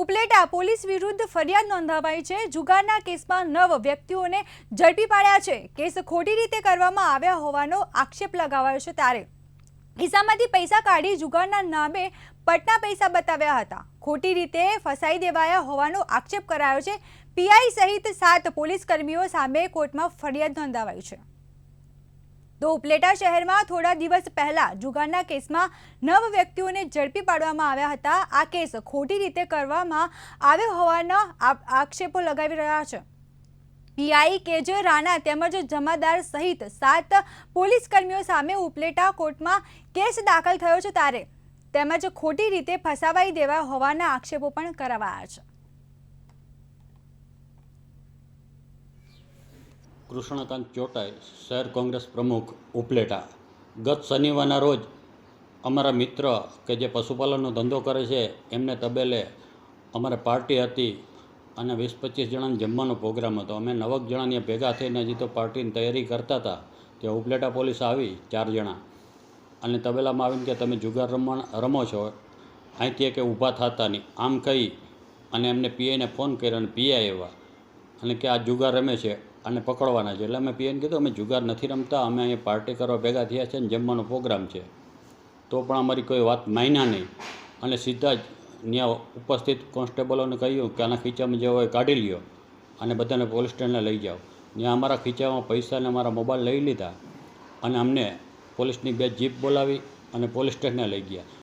Upleta police વિરુદ્ધ ફરિયાદ નોંધાવાઈ છે. જુગારના કેસમાં નવ વ્યક્તિઓને ઝડપી પાડ્યા છે. કેસ ખોટી રીતે કરવામાં આવ્યા હોવાનો આક્ષેપ લગાવાયો છે ત્યારે. ખિસ્સામાંથી પૈસા કાઢી જુગારના નામે પટના પૈસા બતાવ્યા હતા. ખોટી રીતે ફસાઈ દેવાયા હોવાનો આક્ષેપ કરાયો છે. પીઆઈ સહિત સાત પોલીસ કર્મીઓ સામે કોર્ટમાં ફરિયાદ નોંધાવાઈ છે. તો ઉપલેટા શહેરમાં થોડા દિવસ પહેલા જુગારના કેસમાં નવ વ્યક્તિઓને ઝડપી પાડવામાં આવ્યા હતા. આ કેસ ખોટી રીતે કરવામાં આવ્યો હોવાના આક્ષેપો લગાવી રહ્યા છે. પીઆઈ કેજે રાણા તેમજ જમાદાર સહિત સાત પોલીસ કર્મીઓ સામે ઉપલેટા કોર્ટમાં કેસ દાખલ થયો છે ત્યારે તેમજ ખોટી રીતે ફસાવાઈ દેવા હોવાના આક્ષેપો પણ કરાવાયા છે. કૃષ્ણકાંત ચોટાઈ શહેર કોંગ્રેસ પ્રમુખ ઉપલેટા. ગત શનિવારના રોજ અમારા મિત્ર કે જે પશુપાલનનો ધંધો કરે છે, એમને તબેલે અમારે પાર્ટી હતી અને વીસ પચીસ જણાને જમવાનો પ્રોગ્રામ હતો. અમે નવક જણા ત્યાં ભેગા થઈને હજી તો પાર્ટીની તૈયારી કરતા હતા. ત્યાં ઉપલેટા પોલીસ આવી, ચાર જણા. અને તબેલામાં આવીને કે તમે જુગાર રમવા રમો છો. અહીંથી કે ઊભા થતા નહીં. આમ કહી અને એમને પીઆઈને ફોન કર્યો અને પીઆઈ આવ્યા. અને કે આ જુગાર રમે છે અને પકડવાના છે. એટલે અમે પીએને કીધું, અમે જુગાર નથી રમતા, અમે અહીંયા પાર્ટી કરવા ભેગા થયા છે અને જમવાનો પ્રોગ્રામ છે. તો પણ અમારી કોઈ વાત માન્યા નહીં. અને સીધા જ ત્યાં ઉપસ્થિત કોન્સ્ટેબલોને કહ્યું કે આના ખીચામાં જે હોય કાઢી લ્યો અને બધાને પોલીસ સ્ટેશને લઈ જાઓ. ત્યાં અમારા ખીચામાં પૈસા અને અમારા મોબાઈલ લઈ લીધા અને અમને પોલીસની બે જીપ બોલાવી અને પોલીસ સ્ટેશને લઈ ગયા.